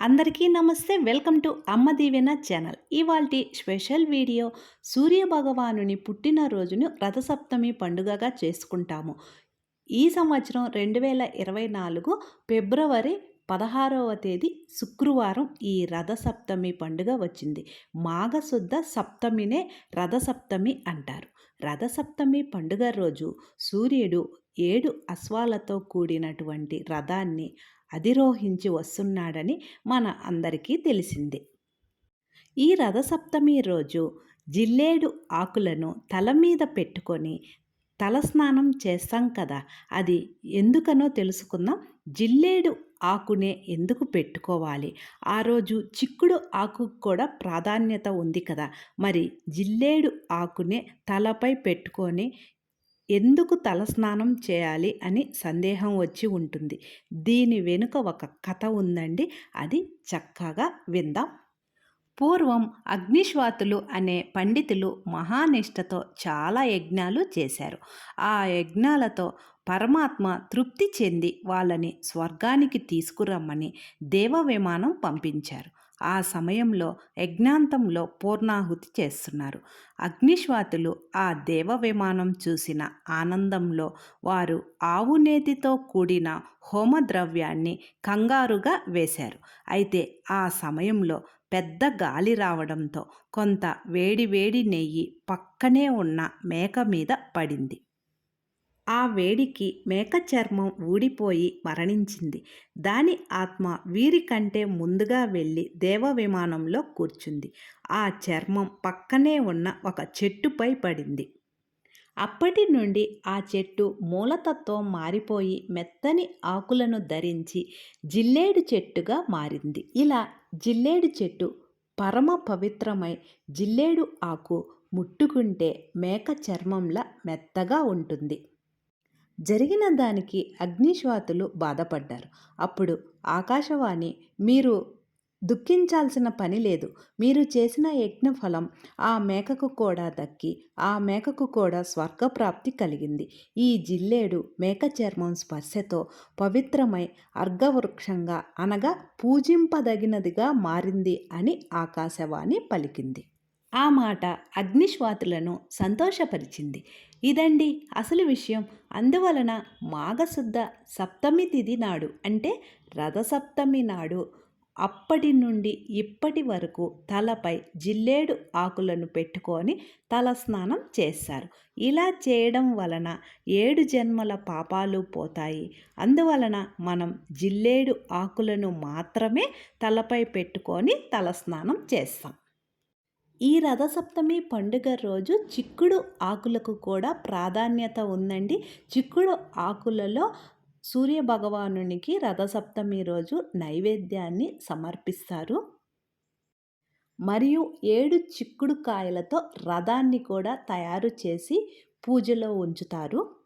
అందరికీ నమస్తే. Welcome to Amma Deevena channel. ఇవాల్టి స్పెషల్ వీడియో సూర్య భగవానుని పుట్టినరోజును రథసప్తమి పండుగగా చేసుకుంటాము. ఈ సంవత్సరం రెండు వేల ఇరవై నాలుగు ఫిబ్రవరి పదహారవ తేదీ శుక్రవారం ఈ రథసప్తమి పండుగ వచ్చింది. మాఘశుద్ధ సప్తమినే రథసప్తమి అంటారు. రథసప్తమి పండుగ రోజు సూర్యుడు ఏడు అశ్వాలతో కూడినటువంటి రథాన్ని అధిరోహించి వస్తున్నాడని మన అందరికీ తెలిసిందే. ఈ రథసప్తమి రోజు జిల్లేడు ఆకులను తల మీద పెట్టుకొని తలస్నానం చేస్తాం కదా అది ఎందుకనో తెలుసుకుందాం. జిల్లేడు ఆకునే ఎందుకు పెట్టుకోవాలి? ఆ రోజు చిక్కుడు ఆకు కూడా ప్రాధాన్యత ఉంది కదా మరి జిల్లేడు ఆకునే తలపై పెట్టుకొని ఎందుకు తలస్నానం చేయాలి అని సందేహం వచ్చి ఉంటుంది. దీని వెనుక ఒక కథ ఉందండి. అది చక్కగా విందాం. పూర్వం అగ్నిశ్వాతులు అనే పండితులు మహానిష్టతో చాలా యజ్ఞాలు చేశారు. ఆ యజ్ఞాలతో పరమాత్మ తృప్తి చెంది వాళ్ళని స్వర్గానికి తీసుకురమ్మని దేవ విమానం పంపించారు. ఆ సమయంలో యజ్ఞాంతంలో పూర్ణాహుతి చేస్తున్నారు. అగ్నిశ్వాతులు ఆ దేవ విమానం చూసిన ఆనందంలో వారు ఆవునేతితో కూడిన హోమద్రవ్యాన్ని కంగారుగా వేశారు. అయితే ఆ సమయంలో పెద్ద గాలి రావడంతో కొంత వేడి వేడి నెయ్యి పక్కనే ఉన్న మేక మీద పడింది. ఆ వేడికి మేక చర్మం ఊడిపోయి మరణించింది. దాని ఆత్మ వీరికంటే ముందుగా వెళ్ళి దేవ విమానంలో కూర్చుంది. ఆ చర్మం పక్కనే ఉన్న ఒక చెట్టుపై పడింది. అప్పటి నుండి ఆ చెట్టు మూలతత్వం మారిపోయి మెత్తని ఆకులను ధరించి జిల్లేడు చెట్టుగా మారింది. ఇలా జిల్లేడు చెట్టు పరమ పవిత్రమై జిల్లేడు ఆకు ముట్టుకుంటే మేక చర్మంలా మెత్తగా ఉంటుంది. జరిగిన దానికి అగ్నిశ్వాతులు బాధపడ్డారు. అప్పుడు ఆకాశవాణి మీరు దుఃఖించాల్సిన పని లేదు. మీరు చేసిన యజ్ఞఫలం ఆ మేకకు కూడా దక్కి ఆ మేకకు కూడా స్వర్గప్రాప్తి కలిగింది. ఈ జిల్లేడు మేక చర్మం స్పర్శతో పవిత్రమై అర్ఘవృక్షంగా అనగా పూజింపదగినదిగా మారింది అని ఆకాశవాణి పలికింది. ఆ మాట అగ్నిశ్వాతులను సంతోషపరిచింది. ఇదండి అసలు విషయం. అందువలన మాఘశుద్ధ సప్తమి తిథి నాడు అంటే రథసప్తమి నాడు అప్పటి నుండి ఇప్పటి వరకు తలపై జిల్లేడు ఆకులను పెట్టుకొని తలస్నానం చేస్తారు. ఇలా చేయడం వలన ఏడు జన్మల పాపాలు పోతాయి. అందువలన మనం జిల్లేడు ఆకులను మాత్రమే తలపై పెట్టుకొని తలస్నానం చేస్తాం. ఈ రథసప్తమి పండుగ రోజు చిక్కుడు ఆకులకు కూడా ప్రాధాన్యత ఉందండి. చిక్కుడు ఆకులలో సూర్య భగవానునికి రథసప్తమి రోజు నైవేద్యాన్ని సమర్పిస్తారు. మరియు ఏడు చిక్కుడు కాయలతో రథాన్ని కూడా తయారు చేసి పూజలో ఉంచుతారు.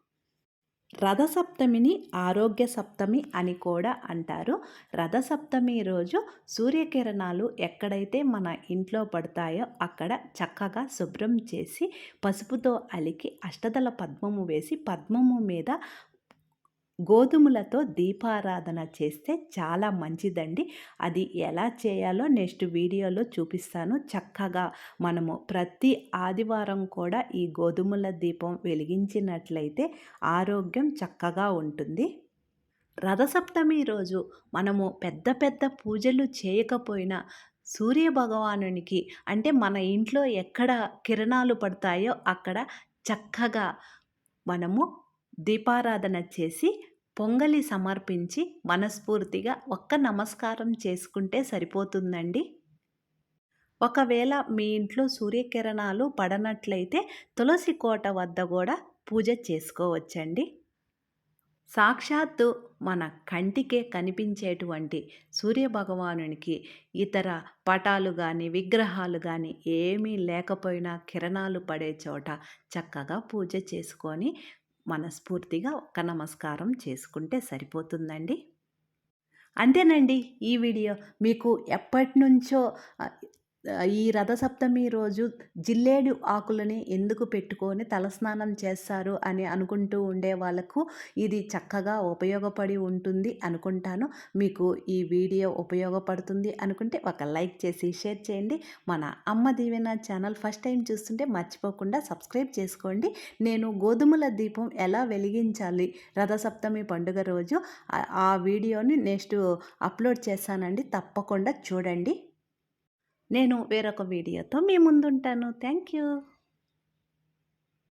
రథసప్తమిని ఆరోగ్య సప్తమి అని కూడా అంటారు. రథసప్తమి రోజు సూర్యకిరణాలు ఎక్కడైతే మన ఇంట్లో పడతాయో అక్కడ చక్కగా శుభ్రం చేసి పసుపుతో అలికి అష్టదల పద్మము వేసి పద్మము మీద గోధుమలతో దీపారాధన చేస్తే చాలా మంచిదండి. అది ఎలా చేయాలో నెక్స్ట్ వీడియోలో చూపిస్తాను. చక్కగా మనము ప్రతి ఆదివారం కూడా ఈ గోధుమల దీపం వెలిగించినట్లయితే ఆరోగ్యం చక్కగా ఉంటుంది. రథసప్తమి రోజు మనము పెద్ద పెద్ద పూజలు చేయకపోయినా సూర్య భగవానునికి అంటే మన ఇంట్లో ఎక్కడ కిరణాలు పడతాయో అక్కడ చక్కగా మనము దీపారాధన చేసి పొంగలి సమర్పించి మనస్ఫూర్తిగా ఒక్క నమస్కారం చేసుకుంటే సరిపోతుందండి. ఒకవేళ మీ ఇంట్లో సూర్యకిరణాలు పడనట్లయితే తులసి కోట వద్ద కూడా పూజ చేసుకోవచ్చండి. సాక్షాత్తు మన కంటికే కనిపించేటువంటి సూర్యభగవానునికి ఇతర పటాలు కానీ విగ్రహాలు కానీ ఏమీ లేకపోయినా కిరణాలు పడే చోట చక్కగా పూజ చేసుకొని మనస్ఫూర్తిగా ఒక్క నమస్కారం చేసుకుంటే సరిపోతుందండి. అంతేనండి ఈ వీడియో. మీకు ఎప్పటి నుంచో ఈ రథసప్తమి రోజు జిల్లేడు ఆకులని ఎందుకు పెట్టుకొని తలస్నానం చేస్తారు అని అనుకుంటూ ఉండే వాళ్ళకు ఇది చక్కగా ఉపయోగపడి ఉంటుంది అనుకుంటాను. మీకు ఈ వీడియో ఉపయోగపడుతుంది అనుకుంటే ఒక లైక్ చేసి షేర్ చేయండి. మన అమ్మ దీవెన ఛానల్ ఫస్ట్ టైం చూస్తుంటే మర్చిపోకుండా సబ్స్క్రైబ్ చేసుకోండి. నేను గోధుమల దీపం ఎలా వెలిగించాలి రథసప్తమి పండుగ రోజు? ఆ వీడియోని నెక్స్ట్ అప్లోడ్ చేశానండి తప్పకుండా చూడండి. నేను వేరొక వీడియోతో మీ ముందుంటాను. Thank you.